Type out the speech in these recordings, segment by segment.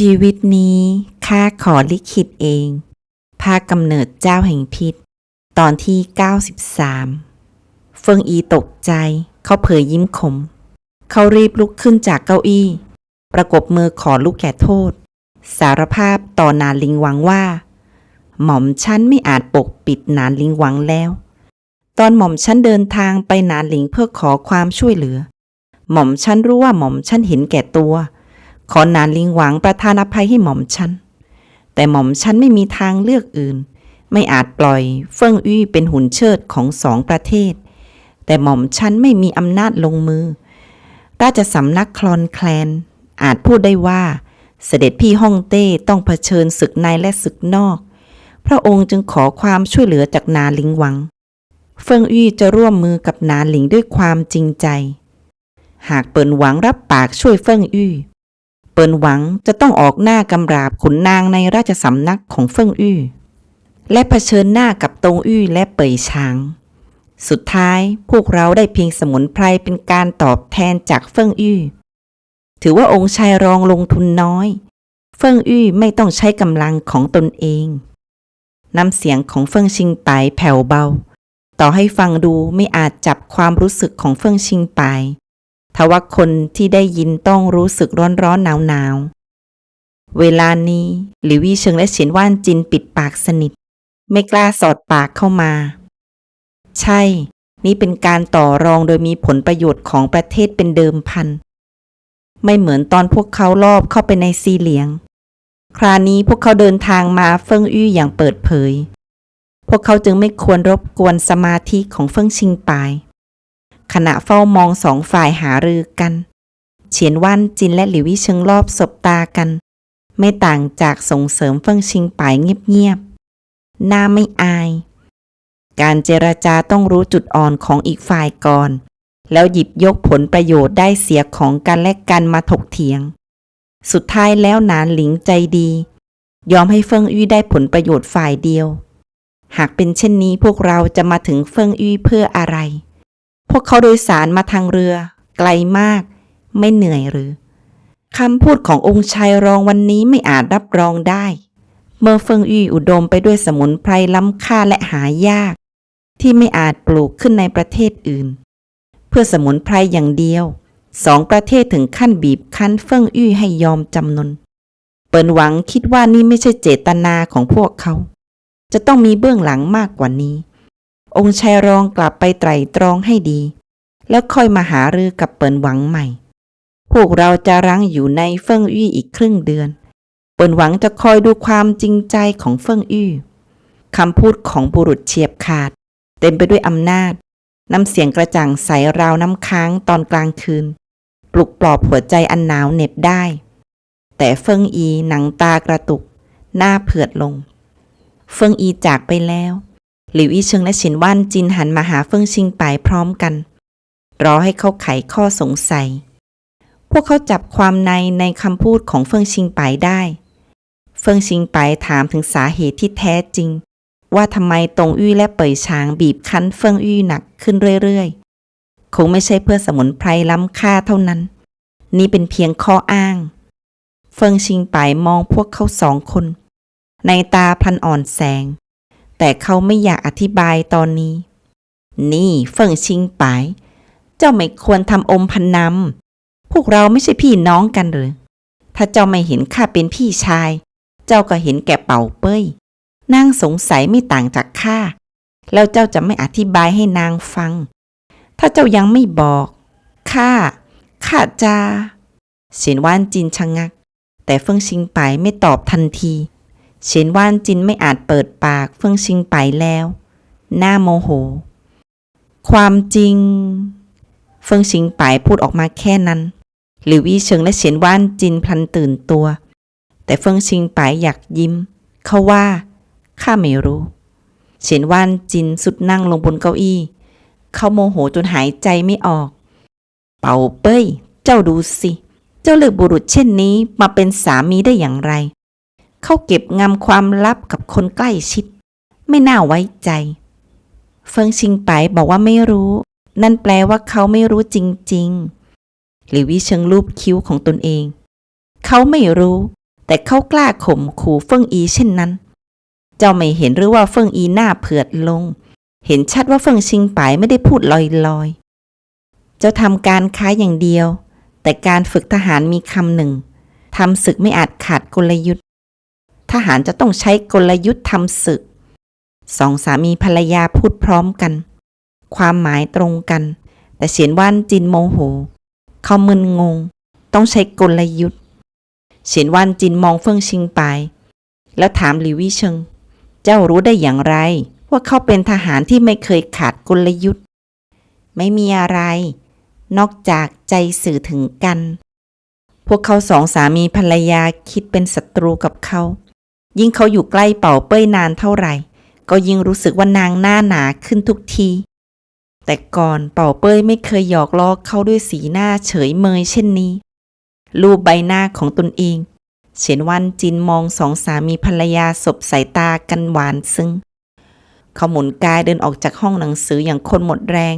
ชีวิตนี้ข้าขอลิขิตเองภากำเนิดเจ้าแห่งพิษ ตอนที่ 93 เฟิงอีตกใจ เขาเผยยิ้มขม เขารีบลุกขึ้นจากเก้าอี้ ประกบมือขอลูกแก่โทษ สารภาพต่อนาลิงหวังว่า หม่อมฉันไม่อาจปกปิดนานลิงหวังแล้ว ตอนหม่อมฉันเดินทางไปนานลิงเพื่อขอความช่วยเหลือ หม่อมฉันรู้ว่าหม่อมฉันเห็นแก่ตัว ขอนานลิงหวังประทานอภัยให้หม่อมฉัน แต่หม่อมฉันไม่มีทางเลือกอื่น ไม่อาจปล่อยเฟิ่งอี้เป็นหุ่นเชิดของสองประเทศ แต่หม่อมฉันไม่มีอำนาจลงมือ ราชสำนักคลอนแคลน อาจพูดได้ว่า เสด็จพี่ฮ่องเต้ต้องเผชิญศึกในและศึกนอก พระองค์จึงขอความช่วยเหลือจากนาลิงหวัง เฟิงอี้จะร่วมมือกับนานหลิงด้วยความจริงใจ หากเปิ่นหวังรับปากช่วยเฟิงอี้ เปิ่นหวังจะต้องออกหน้ากำราบขุนนางในราชสำนักของเฟิงอี้และเผชิญหน้ากับตงอี้และเป่ยช้าง สุดท้ายพวกเราได้เพียงสมุนไพรเป็นการตอบแทนจากเฟิงอี้ถือว่าองค์ชายรองลงทุนน้อย เฟิงอี้ไม่ต้องใช้กำลังของตนเองน้ำเสียงของเฟิงชิงไปแผ่วเบา ต่อให้ฟังดูไม่อาจจับความรู้สึกของเฟิงชิงไป ทว่าคนที่ได้ยินต้องรู้สึกร้อนร้อนหนาวหนาวเวลานี้หลิววี่เชิงและเฉียนว่านจินปิดปากสนิท ไม่กล้าสอดปากเข้ามา ใช่ นี่เป็นการต่อรองโดยมีผลประโยชน์ของประเทศเป็นเดิมพัน ไม่เหมือนตอนพวกเขาลอบเข้าไปในซีเหลียง คราวนี้พวกเขาเดินทางมาเฟิ่งอี้อย่างเปิดเผย พวกเขาจึงไม่ควรรบกวนสมาธิของเฟิ่งชิงปาย ขณะเฝ้ามองสองฝ่ายหารือกัน เฉียนว่านจินและหลิววิเชิงรอบสบตากัน ไม่ต่างจากส่งเสริมเฟิ่งชิงปายเงียบๆหน้าไม่อาย การเจรจาต้องรู้จุดอ่อนของอีกฝ่ายก่อน แล้วหยิบยกผลประโยชน์ได้เสียของกันและกันมาถกเถียง สุดท้ายแล้วนานหลิงใจดี ยอมให้เฟิงอี้ได้ผลประโยชน์ฝ่ายเดียว หากเป็นเช่นนี้พวกเราจะมาถึงเฟิงอี้เพื่ออะไร วกเขาโดยสารมาทางเรือ ไกลมาก ไม่เหนื่อยหรือคำพูดขององค์ชายรองวันนี้ไม่อาจรับรองได้ เมื่อเฟิงอี้อุดมไปด้วยสมุนไพรล้ำค่าและหายาก ที่ไม่อาจปลูกขึ้นในประเทศอื่น เพื่อสมุนไพรอย่างเดียว สองประเทศถึงขั้นบีบคั้นเฟิ่งอี้ให้ยอมจำนน เปินหวังคิดว่านี่ไม่ใช่เจตนาของพวกเขา จะต้องมีเบื้องหลังมากกว่านี้ องค์ชายรองกลับไปไตรตรองให้ดี แล้วค่อยมาหารือกับเปินหวังใหม่ พวกเราจะรั้งอยู่ในเฟิ่งอี้อีกครึ่งเดือน เปินหวังจะคอยดูความจริงใจของเฟิ่งอี้คำพูดของบุรุษเฉียบขาด เต็มไปด้วยอำนาจ น้ำเสียงกระจ่างใสราวน้ำค้างตอนกลางคืน ปลุกปลอบหัวใจอันหนาวเหน็บได้ แต่เฟิงอีหนังตากระตุก หน้าเผือดลง เฟิงอีจากไปแล้ว หลิวอีเชิงและฉินว่านจินหันมาหาเฟิงชิงไปพร้อมกัน รอให้เขาไขข้อสงสัย พวกเขาจับความในในคำพูดของเฟิงชิงไปได้ เฟิงชิงไปถามถึงสาเหตุที่แท้จริง ว่าทำไมตงอี้และเป่ยชางบีบคั้นเฟิงอี้หนักขึ้นเรื่อยๆ คงไม่ใช่เพื่อสมุนไพรล้ำค่าเท่านั้น นี่เป็นเพียงข้ออ้าง เฟิงชิงไปมองพวกเขาสองคน ในตาพันอ่อนแสง แต่เขาไม่อยากอธิบายตอนนี้ นี่เฟิงชิงไป เจ้าไม่ควรทำอมพันนำพวกเราไม่ใช่พี่น้องกันหรือ ถ้าเจ้าไม่เห็นข้าเป็นพี่ชาย เจ้าก็เห็นแก่เป่าเป้ย นางสงสัยไม่ต่างจากข้า แล้วเจ้าจะไม่อธิบายให้นางฟัง ถ้าเจ้ายังไม่บอกข้าข้าจะเฉียนว่านจินชะงัก แต่เฟิงชิงไปไม่ตอบทันที เฉียนว่านจินไม่อาจเปิดปากเฟิงชิงไปแล้ว หน้าโมโห ความจริง เฟิงชิงไปพูดออกมาแค่นั้นหลิวอี้เชิงและเฉียนว่านจินพลันตื่นตัว แต่เฟิงชิงไปอยากยิ้ม เขาว่าข้าไม่รู้ เฉียนว่านจินสุดนั่งลงบนเก้าอี้ เขาโมโหจนหายใจไม่ออก เป่าเป้ย เจ้าดูสิ เจ้าเลือกบุรุษเช่นนี้มาเป็นสามีได้อย่างไร เขาเก็บงำความลับกับคนใกล้ชิด ไม่น่าไว้ใจ เฟิงชิงไปบอกว่าไม่รู้ นั่นแปลว่าเขาไม่รู้จริงๆ หลิววิเชิงรูปคิ้วของตนเอง เขาไม่รู้ แต่เขากล้าข่มขู่เฟิงอีเช่นนั้น เจ้าไม่เห็นหรือว่าเฟิงอีหน้าเผือดลง เห็นชัดว่าเฟิงชิงปายไม่ได้พูดลอยๆ เจ้าทำการค้าอย่างเดียว แต่การฝึกทหารมีคำหนึ่งทำศึกไม่อาจขาดกลยุทธ ทหารจะต้องใช้กลยุทธ์ทำศึกสองสามีภรรยาพูดพร้อมกัน ความหมายตรงกัน แต่เฉียนว่านจินโมโห เขามึนงง ต้องใช้กลยุทธ์เฉียนว่านจินมองเฟิ่งชิงไป แล้วถามหลิววิเชิง เจ้ารู้ได้อย่างไร ว่าเขาเป็นทหารที่ไม่เคยขาดกลยุทธ์ ไม่มีอะไร นอกจากใจสื่อถึงกัน พวกเขาสองสามีภรรยาคิดเป็นศัตรูกับเขา ยิ่งเขาอยู่ใกล้เป่าเป้ยนานเท่าไหร่ ก็ยิ่งรู้สึกว่านางหน้าหนาขึ้นทุกที แต่ก่อนเป่าเป้ยไม่เคยหยอกล้อเขาด้วยสีหน้าเฉยเมยเช่นนี้ รูปใบหน้าของตนเอง เฉียนวันจินมองสองสามีภรรยาสบสายตากันหวานซึ้งเขาหมุนกายเดินออกจากห้องหนังสืออย่างคนหมดแรง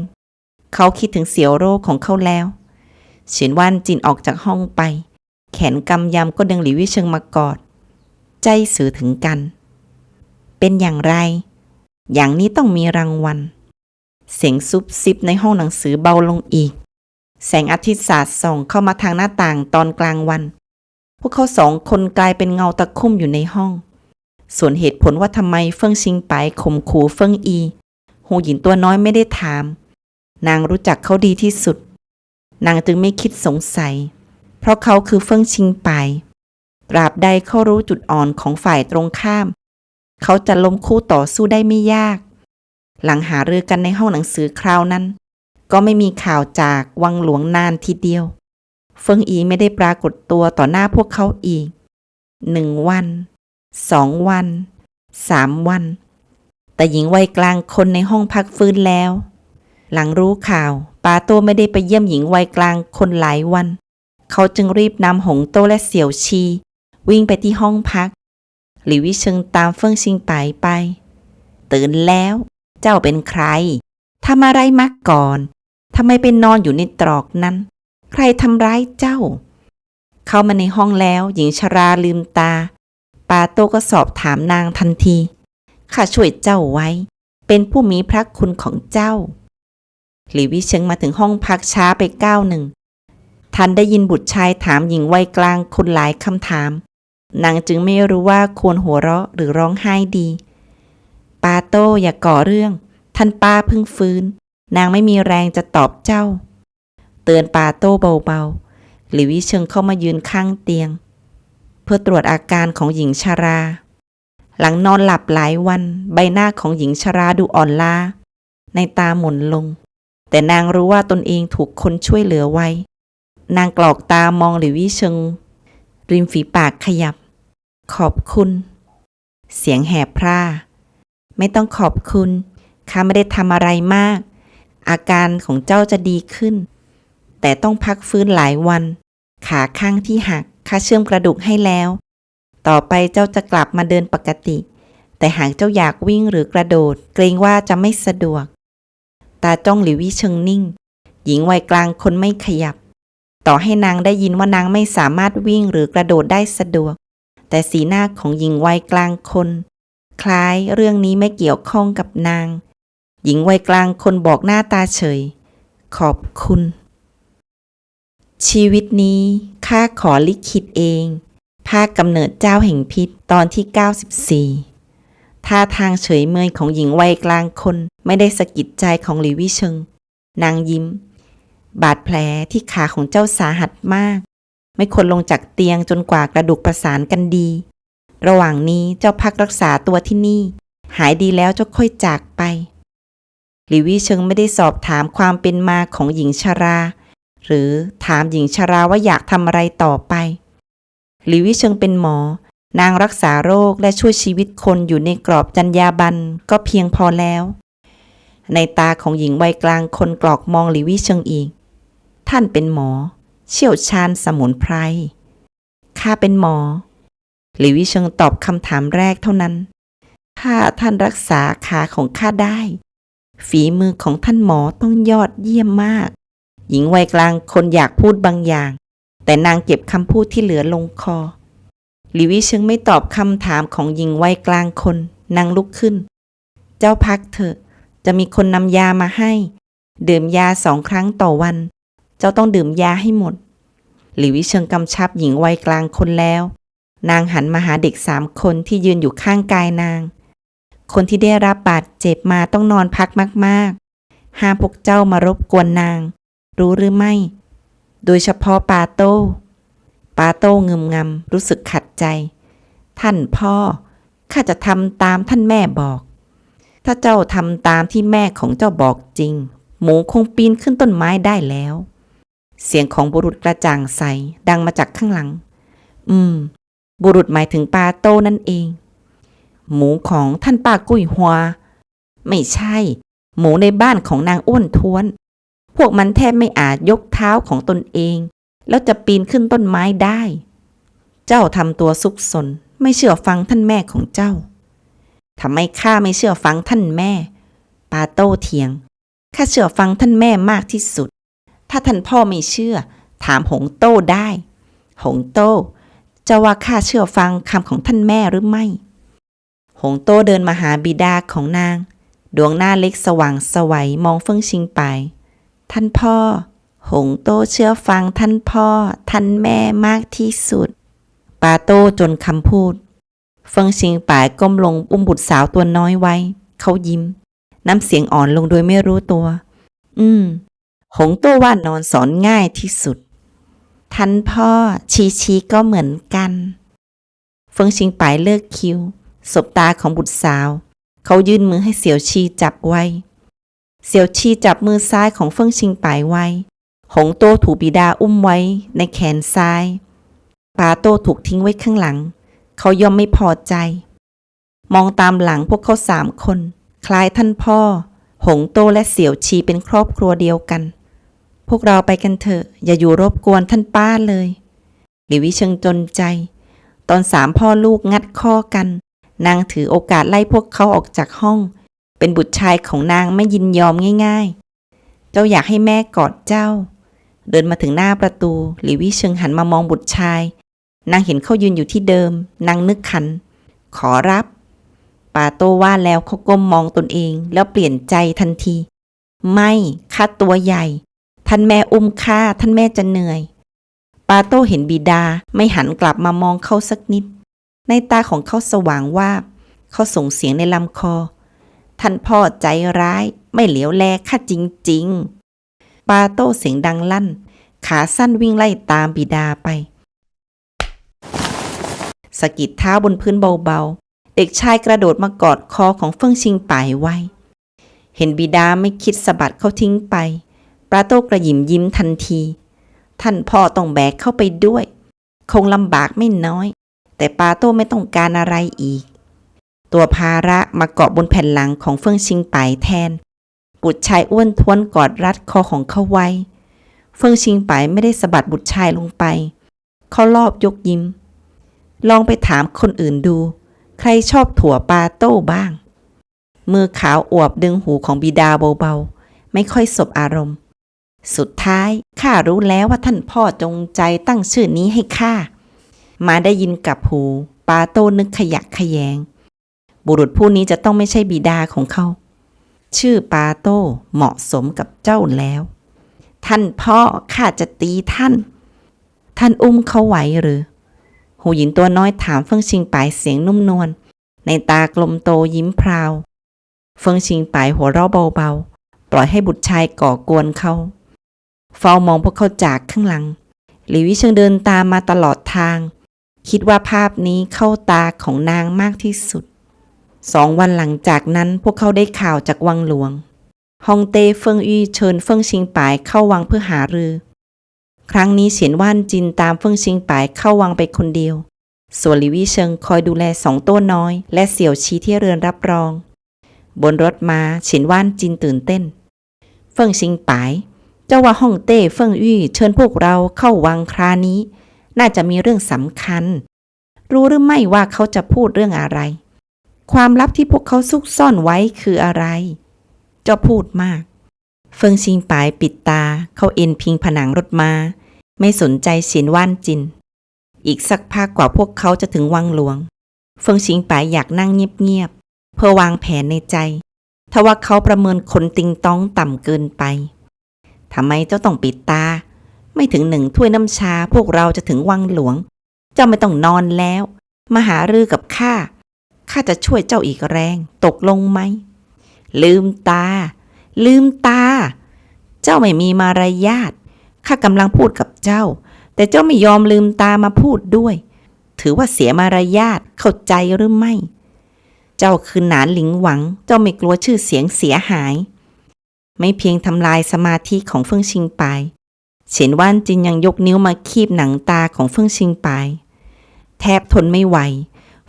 เขาคิดถึงเสียวโรคของเขาแล้ว เฉียนวันจินออกจากห้องไป แขนกำยำก็ดึงหลิววิเชิงมากอด ใจสื่อถึงกัน เป็นอย่างไร อย่างนี้ต้องมีรางวัล เสียงซุบซิบในห้องหนังสือเบาลงอีก แสงอาทิตย์สาดส่องเข้ามาทางหน้าต่างตอนกลางวัน พวกเขาสองคนกลายเป็นเงาตะคุ่มอยู่ในห้อง ส่วนเหตุผลว่าทำไมเฟิงชิงไปข่มขู่เฟิงอีหูหยินตัวน้อยไม่ได้ถาม นางรู้จักเขาดีที่สุด นางจึงไม่คิดสงสัย เพราะเขาคือเฟิงชิงไป ตราบใดเขารู้จุดอ่อนของฝ่ายตรงข้าม เขาจะล้มคู่ต่อสู้ได้ไม่ยาก หลังหารือกันในห้องหนังสือคราวนั้น ก็ไม่มีข่าวจากวังหลวงนานทีเดียว เฟิงอีไม่ได้ปรากฏตัวต่อหน้าพวกเขาอีกหนึ่งวันสองวันสามวัน แต่หญิงวัยกลางคนในห้องพักฟื้นแล้ว หลังรู้ข่าวปาโตไม่ได้ไปเยี่ยมหญิงวัยกลางคนหลายวัน เขาจึงรีบนำหงโตและเสี่ยวชี วิ่งไปที่ห้องพัก หลิววิเชิงตามเฟิ่งชิงไปไป ตื่นแล้ว เจ้าเป็นใครทำอะไรมาก่อนทำไมไปนอนอยู่ในตรอกนั้น ใครทำร้ายเจ้า เข้ามาในห้องแล้ว หญิงชราลืมตาปาโตก็สอบถามนางทันทีข้าช่วยเจ้าไว้ เป็นผู้มีพระคุณของเจ้า หลิววิเชิงมาถึงห้องพักช้าไปก้าวหนึ่งทันได้ยินบุตรชายถามหญิงวัยกลางคนหลายคำถาม นางจึงไม่รู้ว่าควรหัวเราะหรือร้องไห้ดี ปาโต้อย่าก่อเรื่อง ท่านป้าเพิ่งฟื้น นางไม่มีแรงจะตอบเจ้า เตือนปาโต้เบาๆ หลิววิเชิงเข้ามายืนข้างเตียง เพื่อตรวจอาการของหญิงชารา หลังนอนหลับหลายวัน ใบหน้าของหญิงชาราดูอ่อนล้า ในตาหม่นลง แต่นางรู้ว่าตนเองถูกคนช่วยเหลือไว้ นางกรอกตามองหลิววิเชิง ริมฝีปากขยับ ขอบคุณ เสียงแหบพร่า ไม่ต้องขอบคุณข้าไม่ได้ทำอะไรมาก อาการของเจ้าจะดีขึ้น แต่ต้องพักฟื้นหลายวัน ขาข้างที่หักข้าเชื่อมกระดูกให้แล้ว ต่อไปเจ้าจะกลับมาเดินปกติ แต่หากเจ้าอยากวิ่งหรือกระโดด เกรงว่าจะไม่สะดวก ตาจ้องหลิววิเชิงนิ่ง หญิงวัยกลางคนไม่ขยับ ต่อให้นางได้ยินว่านางไม่สามารถวิ่งหรือกระโดดได้สะดวก แต่สีหน้าของหญิงวัยกลางคน คล้ายเรื่องนี้ไม่เกี่ยวข้องกับนาง หญิงวัยกลางคนบอกหน้าตาเฉย ขอบคุณ ชีวิตนี้ข้าขอลิขิตเอง ภาคกำเนิดเจ้าแห่งพิษตอนที่ 94ท่าทางเฉยเมยของหญิงวัยกลางคนไม่ได้สะกิดใจของหลิววิเชิง นางยิ้ม บาดแผลที่ขาของเจ้าสาหัสมาก ไม่ควรลงจากเตียงจนกว่ากระดูกประสานกันดี ระหว่างนี้เจ้าพักรักษาตัวที่นี่ หายดีแล้วเจ้าค่อยจากไปหลิววิเชิงไม่ได้สอบถามความเป็นมาของหญิงชารา หรือถามหญิงชาราว่าอยากทำอะไรต่อไปหลิววิเชิงเป็นหมอ นางรักษาโรคและช่วยชีวิตคนอยู่ในกรอบจรรยาบรรณก็เพียงพอแล้ว ในตาของหญิงวัยกลางคนกรอกมองหลิววิเชิงอีก ท่านเป็นหมอ เชี่ยวชาญสมุนไพร ข้าเป็นหมอ หลิววิเชิงตอบคำถามแรกเท่านั้น ถ้าท่านรักษาขาของข้าได้ ฝีมือของท่านหมอต้องยอดเยี่ยมมาก หญิงวัยกลางคนอยากพูดบางอย่าง แต่นางเก็บคำพูดที่เหลือลงคอ หลิวิเชิงไม่ตอบคำถามของหญิงวัยกลางคน นางลุกขึ้น เจ้าพักเถอะ จะมีคนนำยามาให้ ดื่มยาสองครั้งต่อวัน เจ้าต้องดื่มยาให้หมด หลิวิเชิงกำชับหญิงวัยกลางคนแล้ว นางหันมาหาเด็กสามคนที่ยืนอยู่ข้างกายนาง คนที่ได้รับบาดเจ็บมาต้องนอนพักมากๆ ห้ามพวกเจ้ามารบกวนนาง รู้หรือไม่ โดยเฉพาะปาโต้ ปาโต้เงึมงำรู้สึกขัดใจ ท่านพ่อ ข้าจะทำตามท่านแม่บอก ถ้าเจ้าทำตามที่แม่ของเจ้าบอกจริง หมูคงปีนขึ้นต้นไม้ได้แล้ว เสียงของบุรุษกระจ่างใส ดังมาจากข้างหลัง อืม บุรุษหมายถึงปาโต้นั่นเอง หมูของท่านป้ากุ้ยหัว ไม่ใช่ หมูในบ้านของนางอ้วนท้วน พวกมันแทบไม่อาจยกเท้าของตนเอง แล้วจะปีนขึ้นต้นไม้ได้ เจ้าทำตัวซุกซนไม่เชื่อฟังท่านแม่ของเจ้าทำไมข้าไม่เชื่อฟังท่านแม่ ปาโต้เถียงข้าเชื่อฟังท่านแม่มากที่สุด ถ้าท่านพ่อไม่เชื่อ ถามหงโต้ได้ หงโต้จะว่าข้าเชื่อฟังคำของท่านแม่หรือไม่ หงโต้เดินมาหาบิดาของนาง ดวงหน้าเล็กสว่างสวัยมองเฟิงชิงไป ท่านพ่อ หงโต้เชื่อฟังท่านพ่อ ท่านแม่มากที่สุด ปาโต้จนคำพูด เฟิงชิงป่ายก้มลงอุ้มบุตรสาวตัวน้อยไว้ เขายิ้ม น้ำเสียงอ่อนลงโดยไม่รู้ตัว อืม หงโต้ว่านอนสอนง่ายที่สุด ท่านพ่อชีชีก็เหมือนกันเฟิงชิงป่ายเลิกคิวสบตาของบุตรสาว เขายื่นมือให้เสี่ยวชีจับไว้ เสี่ยวชีจับมือซ้ายของเฟิงชิงป่ายไว้ หงโต้ถูกบิดาอุ้มไว้ในแขนซ้ายปาโต้ถูกทิ้งไว้ข้างหลัง เขาย่อมไม่พอใจ มองตามหลังพวกเขาสามคน คล้ายท่านพ่อ หงโต้และเสี่ยวชีเป็นครอบครัวเดียวกัน พวกเราไปกันเถอะ อย่าอยู่รบกวนท่านป้าเลยหลิวิเชิงจนใจ ตอนสามพ่อลูกงัดข้อกัน นางถือโอกาสไล่พวกเขาออกจากห้อง เป็นบุตรชายของนางไม่ยินยอมง่าย ๆ เจ้าอยากให้แม่กอดเจ้า เดินมาถึงหน้าประตู หลิวิเชิงหันมามองบุตรชาย นางเห็นเขายืนอยู่ที่เดิม นางนึกขัน ขอรับปาโตว่าแล้วเขาก้มมองตนเองแล้วเปลี่ยนใจทันที ไม่ข้าตัวใหญ่ ท่านแม่อุ้มข้าท่านแม่จะเหนื่อย ปาโต้เห็นบิดาไม่หันกลับมามองเขาสักนิด ในตาของเขาสว่างวาบเขาส่งเสียงในลำคอ ท่านพ่อใจร้ายไม่เหลียวแลข้าจริง ๆ ปาโต้เสียงดังลั่น ขาสั้นวิ่งไล่ตามบิดาไปสะกิดเท้าบนพื้นเบาๆ เด็กชายกระโดดมากอดคอของเฟิ่งชิงป่ายไว้ เห็นบิดาไม่คิดสะบัดเขาทิ้งไป ปาโต้กระหยิมยิ้มทันที ท่านพ่อต้องแบกเข้าไปด้วย คงลำบากไม่น้อย แต่ปาโต้ไม่ต้องการอะไรอีก ตัวภาระมาเกาะบนแผ่นหลังของเฟิ่งชิงป่ายแทน บุตรชายอ้วนท้วนกอดรัดคอของเขาไว้ เฟิ่งชิงป่ายไม่ได้สะบัดบุตรชายลงไป เขารอบยกยิ้ม ลองไปถามคนอื่นดู ใครชอบถั่วปาโต้บ้าง มือขาวอวบดึงหูของบิดาเบาๆ ไม่ค่อยสบอารมณ์ สุดท้ายข้ารู้แล้วว่าท่านพ่อจงใจตั้งชื่อนี้ให้ข้า มาได้ยินกับหูปาโต้นึกขยักขยแยง บุรุษผู้นี้จะต้องไม่ใช่บิดาของเขา ชื่อปาโต้เหมาะสมกับเจ้าแล้ว ท่านพ่อข้าจะตีท่าน ท่านอุ้มเขาไหวหรือ หูหญิงตัวน้อยถามเฟิงชิงปายเสียงนุ่มนวลในตากลมโตยิ้มพราว เฟิงชิงปายหัวเราะเบาๆ ปล่อยให้บุตรชายก่อกวนเขา เฝ้ามองพวกเขาจากข้างหลัง หลีวิเชิงเดินตามมาตลอดทาง คิดว่าภาพนี้เข้าตาของนางมากที่สุด สองวันหลังจากนั้นพวกเขาได้ข่าวจากวังหลวง ฮองเต้เฟิงอี้เชิญเฟิงชิงปายเข้าวังเพื่อหารือ ครั้งนี้เฉียนว่านจินตามเฟิงชิงปายเข้าวังไปคนเดียว ส่วนหลิวิเชิงคอยดูแลสองโต้น้อย และเสี่ยวชีที่เรือนรับรอง บนรถมาเฉียนว่านจินตื่นเต้น เฟิงชิงปาย เจ้าว่าฮ่องเต้เฟิงอี้เชิญพวกเราเข้าวังครานี้ น่าจะมีเรื่องสำคัญ รู้หรือไม่ว่าเขาจะพูดเรื่องอะไร ความลับที่พวกเขาซุกซ่อนไว้คืออะไร เจ้าพูดมาก เฟิงชิงปายปิดตา เขาเอ็นพิงผนังรถมา ไม่สนใจเฉียนว่านจิน อีกสักพักกว่าพวกเขาจะถึงวังหลวง เฟิงชิงปายอยากนั่งเงียบๆเพื่อวางแผนในใจทว่าเขาประเมินคนติงต้องต่ำเกินไป ทำไมเจ้าต้องปิดตา ไม่ถึงหนึ่งถ้วยน้ำชาพวกเราจะถึงวังหลวง เจ้าไม่ต้องนอนแล้ว มาหารือกับข้า ข้าจะช่วยเจ้าอีกแรง ตกลงไหม ลืมตา ลืมตา เจ้าไม่มีมารยาท ข้ากำลังพูดกับเจ้า แต่เจ้าไม่ยอมลืมตามาพูดด้วย ถือว่าเสียมารยาท เข้าใจหรือไม่ เจ้าคือหนานหลิงหวัง เจ้าไม่กลัวชื่อเสียงเสียหาย ไม่เพียงทำลายสมาธิของเฟิ่งชิงปายเฉียนว่านจินยังยกนิ้วมาคีบหนังตาของเฟิ่งชิงปายแทบทนไม่ไหว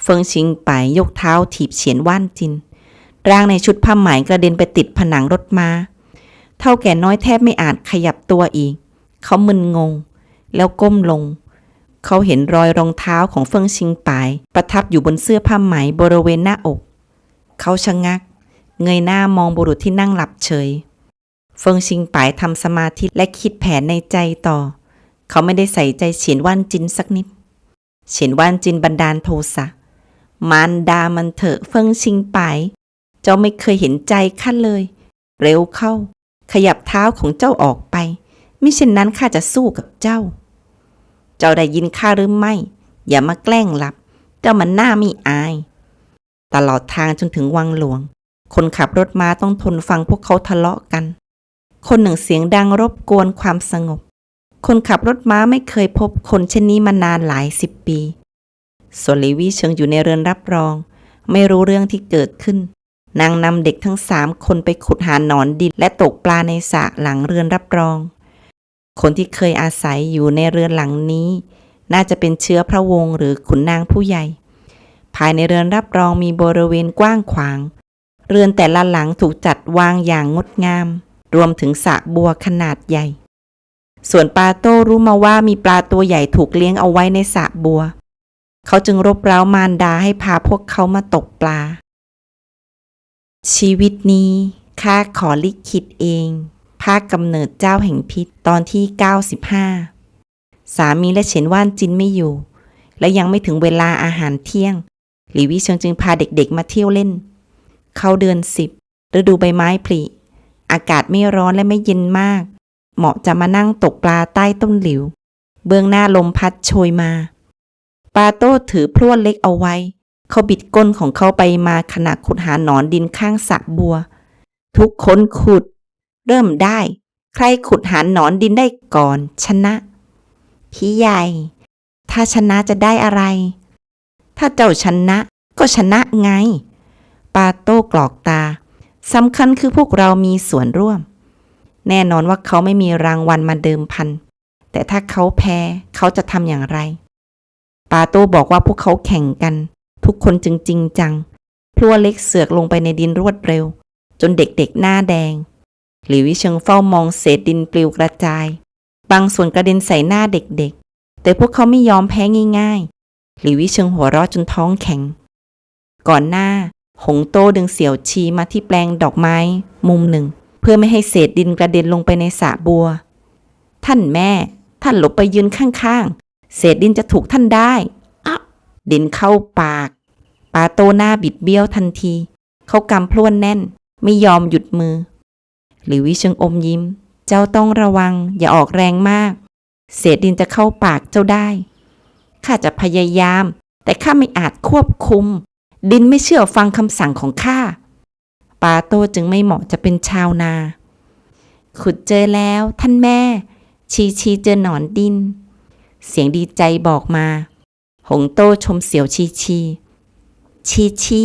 เฟิงชิงปายยกเท้าถีบเฉียนว่านจิน ร่างในชุดผ้าไหมกระเด็นไปติดผนังรถมา้า เท่าแก่น้อยแทบไม่อาจขยับตัวอีก เขามึนงง แล้วก้มลง เขาเห็นรอยรองเท้าของเฟิงชิงปายประทับอยู่บนเสื้อผ้าไหมบริเวณหน้าอก เขาชะงัก เงยหน้ามองบุรุษที่นั่งหลับเฉย เฟิงชิงปายทำสมาธิและคิดแผนในใจต่อ เขาไม่ได้ใส่ใจเฉียนว่านจินสักนิด เฉียนว่านจินบันดาลโทสะมารดามันเถอะเฟิงชิงปายเจ้าไม่เคยเห็นใจข้าเลย เร็วเข้า ขยับเท้าของเจ้าออกไปมิเช่นนั้นข้าจะสู้กับเจ้า เจ้าได้ยินข้าหรือไม่ อย่ามาแกล้งหลับ เจ้ามันหน้าไม่อาย ตลอดทางจนถึงวังหลวง คนขับรถม้าต้องทนฟังพวกเขาทะเลาะกัน คนหนึ่งเสียงดังรบกวนความสงบ คนขับรถม้าไม่เคยพบคนเช่นนี้มานานหลายสิบปีส่วนลิวีเชิงอยู่ในเรือนรับรอง ไม่รู้เรื่องที่เกิดขึ้น นางนำเด็กทั้งสามคนไปขุดหาหนอนดินและตกปลาในสระหลังเรือนรับรอง คนที่เคยอาศัยอยู่ในเรือนหลังนี้ น่าจะเป็นเชื้อพระวงศ์หรือขุนนางผู้ใหญ่ ภายในเรือนรับรองมีบริเวณกว้างขวาง เรือนแต่ละหลังถูกจัดวางอย่างงดงาม รวมถึงสระบัวขนาดใหญ่ ส่วนปาโต้รู้มาว่ามีปลาตัวใหญ่ถูกเลี้ยงเอาไว้ในสระบัว เขาจึงรบเร้ามารดาให้พาพวกเขามาตกปลา ชีวิตนี้ข้าขอลิขิตเอง ภาคกำเนิดเจ้าแห่งพิษตอนที่ 95 สามีและเฉินว่านจินไม่อยู่ และยังไม่ถึงเวลาอาหารเที่ยง หลีวิเชิงจึงพาเด็กๆมาเที่ยวเล่น เข้าเดือนสิบฤดูใบไม้ผลิ อากาศไม่ร้อนและไม่เย็นมาก เหมาะจะมานั่งตกปลาใต้ต้นหลิว เบื้องหน้าลมพัดโชยมา ปาโต้ถือพรวดเล็กเอาไว้ เขาบิดก้นของเขาไปมาขณะขุดหาหนอนดินข้างสระบัว ทุกคนขุด เริ่มได้ ใครขุดหาหนอนดินได้ก่อน ชนะ พี่ใหญ่ ถ้าชนะจะได้อะไร ถ้าเจ้าชนะก็ชนะไง ปาโต้กรอกตา สำคัญคือพวกเรามีส่วนร่วม แน่นอนว่าเขาไม่มีรางวัลมาเดิมพัน แต่ถ้าเขาแพ้เขาจะทำอย่างไร ปาโต้บอกว่าพวกเขาแข่งกัน ทุกคนจึงจริงจัง พลัวเล็กเสือกลงไปในดินรวดเร็ว จนเด็กๆหน้าแดง หลิววิเชิงเฝ้ามองเศษดินปลิวกระจาย บางส่วนกระเด็นใส่หน้าเด็กๆ แต่พวกเขาไม่ยอมแพ้ง่ายๆ หลิววิเชิงหัวเราะจนท้องแข็ง ก่อนหน้า หงโต้ดึงเสี่ยวชีมาที่แปลงดอกไม้ มุมหนึ่ง เพื่อไม่ให้เศษดินกระเด็นลงไปในสระบัว ท่านแม่ ท่านหลบไปยืนข้างๆ เศษดินจะถูกท่านได้อะดินเข้าปาก ปาโตหน้าบิดเบี้ยวทันที เขากำพรวนแน่น ไม่ยอมหยุดมือหลิววิเชิงอมยิ้ม เจ้าต้องระวัง อย่าออกแรงมาก เศษดินจะเข้าปากเจ้าได้ข้าจะพยายาม แต่ข้าไม่อาจควบคุม ดินไม่เชื่อฟังคำสั่งของข้าปาโต้จึงไม่เหมาะจะเป็นชาวนา ขุดเจอแล้วท่านแม่ ชีชีเจอหนอนดิน เสียงดีใจบอกมา หงโต้ชมเสียวชีชี ชีชี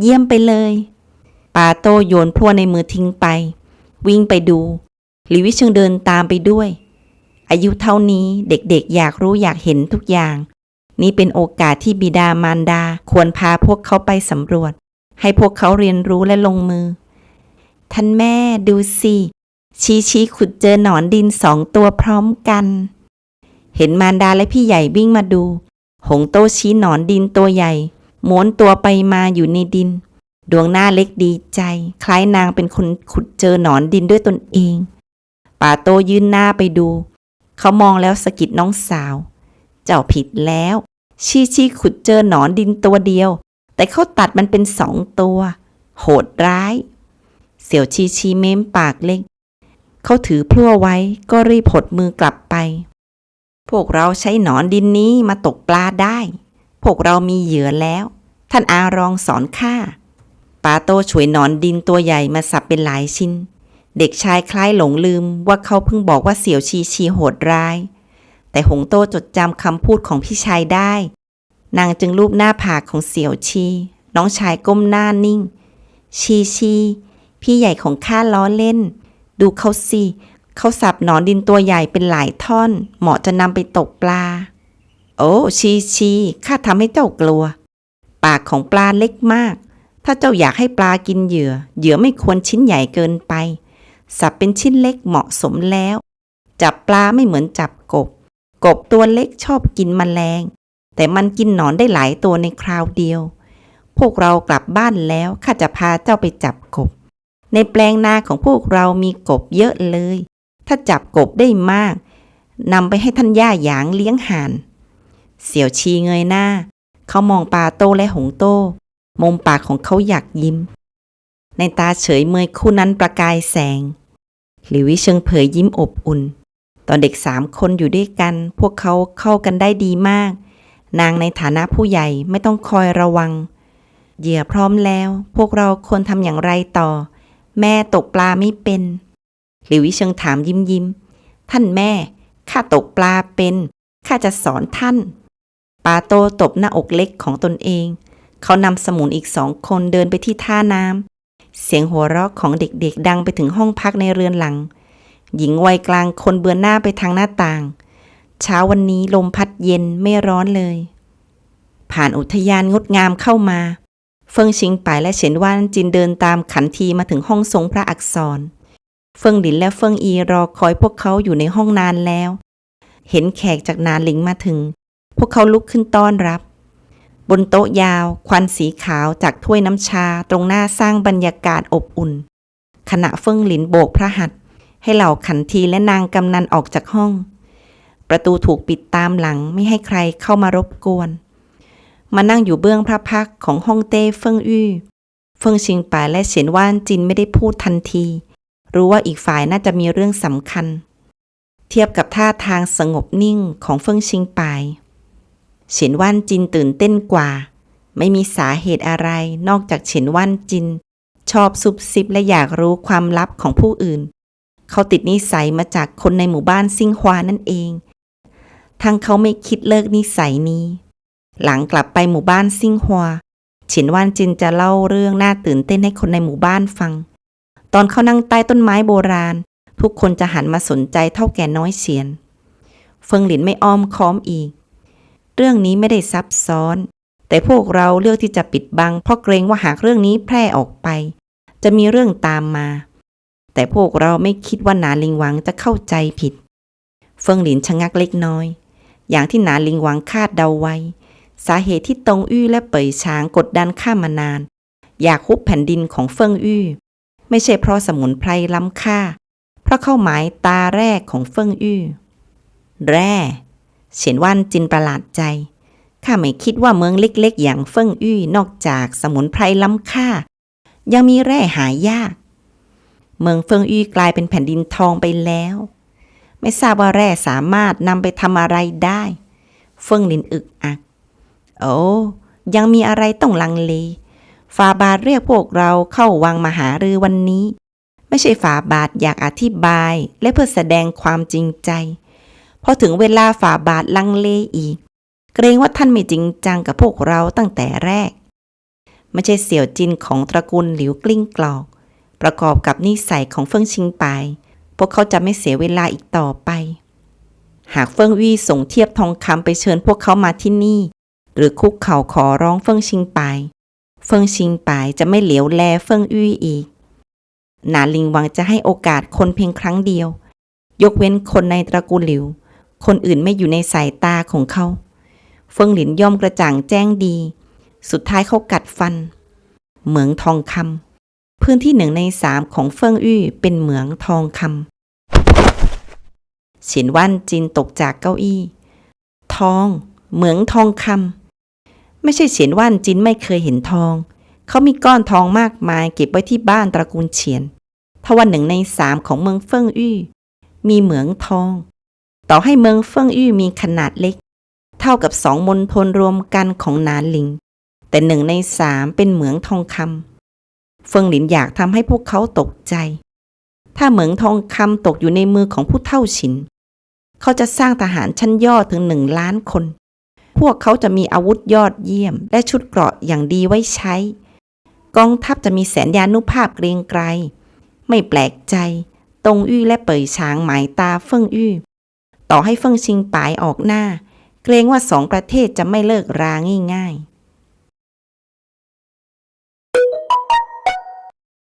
เยี่ยมไปเลย ปาโต้โยนพลั่วในมือทิ้งไป วิ่งไปดูหลิวิเชิงเดินตามไปด้วย อายุเท่านี้เด็กๆอยากรู้อยากเห็นทุกอย่าง นี่เป็นโอกาสที่บิดามารดาควรพาพวกเขาไปสำรวจ ให้พวกเขาเรียนรู้และลงมือ ท่านแม่ดูสิ ชี้ชี้ขุดเจอหนอนดินสองตัวพร้อมกัน เห็นมารดาและพี่ใหญ่วิ่งมาดู หงโตชี้หนอนดินตัวใหญ่ม้วนตัวไปมาอยู่ในดิน ดวงหน้าเล็กดีใจ คล้ายนางเป็นคนขุดเจอหนอนดินด้วยตนเอง ป่าโตยื่นหน้าไปดู เขามองแล้วสะกิดน้องสาว เจ้าผิดแล้ว ชีชีขุดเจอหนอนดินตัวเดียว แต่เขาตัดมันเป็นสองตัว โหดร้าย เสี่ยวชีชีเม้มปากเล็กเขาถือพลั่วไว้ก็รีบผดมือกลับไป พวกเราใช้หนอนดินนี้มาตกปลาได้ พวกเรามีเหยื่อแล้ว ท่านอารองสอนข้าปาโตช่วยหนอนดินตัวใหญ่มาสับเป็นหลายชิ้น เด็กชายคล้ายหลงลืมว่าเขาเพิ่งบอกว่าเสี่ยวชีชีโหดร้าย แต่หงโตจดจำคำพูดของพี่ชายได้ นางจึงลูบหน้าผากของเสี่ยวชี น้องชายก้มหน้านิ่ง ชีชีพี่ใหญ่ของข้าล้อเล่น ดูเขาสิเขาสับหนอนดินตัวใหญ่เป็นหลายท่อน เหมาะจะนำไปตกปลา โอ้ชีชีข้าทำให้เจ้ากลัว ปากของปลาเล็กมาก ถ้าเจ้าอยากให้ปลากินเหยื่อ เหยื่อไม่ควรชิ้นใหญ่เกินไป สับเป็นชิ้นเล็กเหมาะสมแล้ว จับปลาไม่เหมือนจับ กบตัวเล็กชอบกินมแมลง แต่มันกินหนอนได้หลายตัวในคราวเดียว พวกเรากลับบ้านแล้วข้าจะพาเจ้าไปจับกบ ในแปลงนาของพวกเรามีกบเยอะเลย ถ้าจับกบได้มากนำไปให้ท่านย่าหยางเลี้ยงห่าน เสี่ยวชีเงยหน้า เขามองปาโต้และหงโต้มุมปากของเขาอยากยิ้ม ในตาเฉยเมยคู่นั้นประกายแสง หลิววิเชิงเผยยิ้มอบอุ่น ตอนเด็กสามคนอยู่ด้วยกัน พวกเขาเข้ากันได้ดีมาก นางในฐานะผู้ใหญ่ไม่ต้องคอยระวัง เหยื่อพร้อมแล้ว พวกเราควรทำอย่างไรต่อ แม่ตกปลาไม่เป็น หลิววิเชิงถามยิ้มยิ้ม ท่านแม่ ข้าตกปลาเป็น ข้าจะสอนท่าน ปาโตตบหน้าอกเล็กของตนเอง เขานำสมุนอีกสองคนเดินไปที่ท่าน้ำเสียงหัวเราะของเด็กๆ ดังไปถึงห้องพักในเรือนหลัง หญิงวัยกลางคนเบือนหน้าไปทางหน้าต่าง เช้าวันนี้ลมพัดเย็นไม่ร้อนเลย ผ่านอุทยานงดงามเข้ามา เฟิงชิงไปและเฉินว่านจินเดินตามขันทีมาถึงห้องทรงพระอักษร เฟิงหลินและเฟิงอีรอคอยพวกเขาอยู่ในห้องนานแล้ว เห็นแขกจากนานหลิงมาถึง พวกเขาลุกขึ้นต้อนรับบนโต๊ะยาว ควันสีขาวจากถ้วยน้ำชาตรงหน้าสร้างบรรยากาศอบอุ่น ขณะเฟิงหลินโบกพระหัตถ์ ให้เหล่าขันทีและนางกำนันออกจากห้อง ประตูถูกปิดตามหลังไม่ให้ใครเข้ามารบกวน มานั่งอยู่เบื้องพระพักของห้องเต้เฟิงอื้อเฟิงชิงป่ายและเฉียนว่านจินไม่ได้พูดทันที รู้ว่าอีกฝ่ายน่าจะมีเรื่องสำคัญ เทียบกับท่าทางสงบนิ่งของเฟิงชิงป่ายเฉียนว่านจินตื่นเต้นกว่า ไม่มีสาเหตุอะไรนอกจากเฉียนว่านจิน ชอบซุบซิบและอยากรู้ความลับของผู้อื่น เขาติดนิสัยมาจากคนในหมู่บ้านซิงฮวานั่นเอง ทั้งเขาไม่คิดเลิกนิสัยนี้ หลังกลับไปหมู่บ้านซิงฮวาเฉียนว่านจินจะเล่าเรื่องน่าตื่นเต้นให้คนในหมู่บ้านฟัง ตอนเขานั่งใต้ต้นไม้โบราณ ทุกคนจะหันมาสนใจเท่าแก่น้อยเฉียน เฟิงหลินไม่อ้อมค้อมอีก เรื่องนี้ไม่ได้ซับซ้อน แต่พวกเราเลือกที่จะปิดบังเพราะเกรงว่าหากเรื่องนี้แพร่ออกไป จะมีเรื่องตามมา แต่พวกเราไม่คิดว่าหนาลิงหวังจะเข้าใจผิด เฟิงหลินชะงักเล็กน้อย อย่างที่หนาลิงหวังคาดเดาไว้ สาเหตุที่ตงอื้อและเป่ยช้างกดดันข้ามมานาน อยากคุบแผ่นดินของเฟิงอื้อไม่ใช่เพราะสมุนไพรล้ำค่า เพราะเข้าหมายตาแรกของเฟิงอื้อแร่เฉียนว่านจินประหลาดใจ ข้าไม่คิดว่าเมืองเล็กๆ อย่างเฟิงอื้อนอกจากสมุนไพรล้ำค่า ยังมีแร่หายาก เมืองเฟิงอื้กลายเป็นแผ่นดินทองไปแล้ว ไม่ทราบว่าแร่สามารถนำไปทำอะไรได้ เฟิงลินอึกอัก โอ้ยังมีอะไรต้องลังเลฟาบาทเรียกพวกเราเข้าวังมาหารือวันนี้ ไม่ใช่ฝาบาทอยากอธิบายและเพื่อแสดงความจริงใจ พอถึงเวลาฝาบาทลังเลอีก เกรงว่าท่านไม่จริงจังกับพวกเราตั้งแต่แรก ไม่ใช่เสี่ยวจินของตระกูลหลิวกลิ้งกลอก ประกอบกับนิสัยของเฟิงชิงปายพวกเขาจะไม่เสียเวลาอีกต่อไป หากเฟิงวี่ส่งเทียบทองคำไปเชิญพวกเขามาที่นี่ หรือคุกเข่าขอร้องเฟิงชิงปายเฟิงชิงปายจะไม่เหลียวแลเฟิงอี้อีก นาลิงหวังจะให้โอกาสคนเพียงครั้งเดียว ยกเว้นคนในตระกูลหลิว คนอื่นไม่อยู่ในสายตาของเขา เฟิงหลินย่อมกระจ่างแจ้งดี สุดท้ายเขากัดฟัน เหมืองทองคำ พื้นที่หนึ่งในสามของเฟิงอี้เป็นเหมืองทองคำเฉียนว่านจินตกจากเก้าอี้ ทอง เหมืองทองคำไม่ใช่เฉียนว่านจินไม่เคยเห็นทอง เขามีก้อนทองมากมายเก็บไว้ที่บ้านตระกูลเฉียนทว่าหนึ่งในสามของเมืองเฟิ่งอี้มีเหมืองทอง ต่อให้เมืองเฟิ่งอี้มีขนาดเล็ก เท่ากับสองมณฑลรวมกันของหนานหลิง แต่หนึ่งในสามเป็นเหมืองทองคำ เฟิงหลินอยากทำให้พวกเขาตกใจ ถ้าเหมืองทองคำตกอยู่ในมือของผู้เท่าฉิน เขาจะสร้างทหารชั้นยอดถึงหนึ่งล้านคน พวกเขาจะมีอาวุธยอดเยี่ยม และชุดเกราะอย่างดีไว้ใช้ กองทัพจะมีแสนยานุภาพเกรียงไกร ไม่แปลกใจ ตรงอี้และเป่ยช้างหมายตาเฟิงอี้ต่อให้เฟิงชิงปายออกหน้า เกรงว่าสองประเทศจะไม่เลิกราง่ายๆ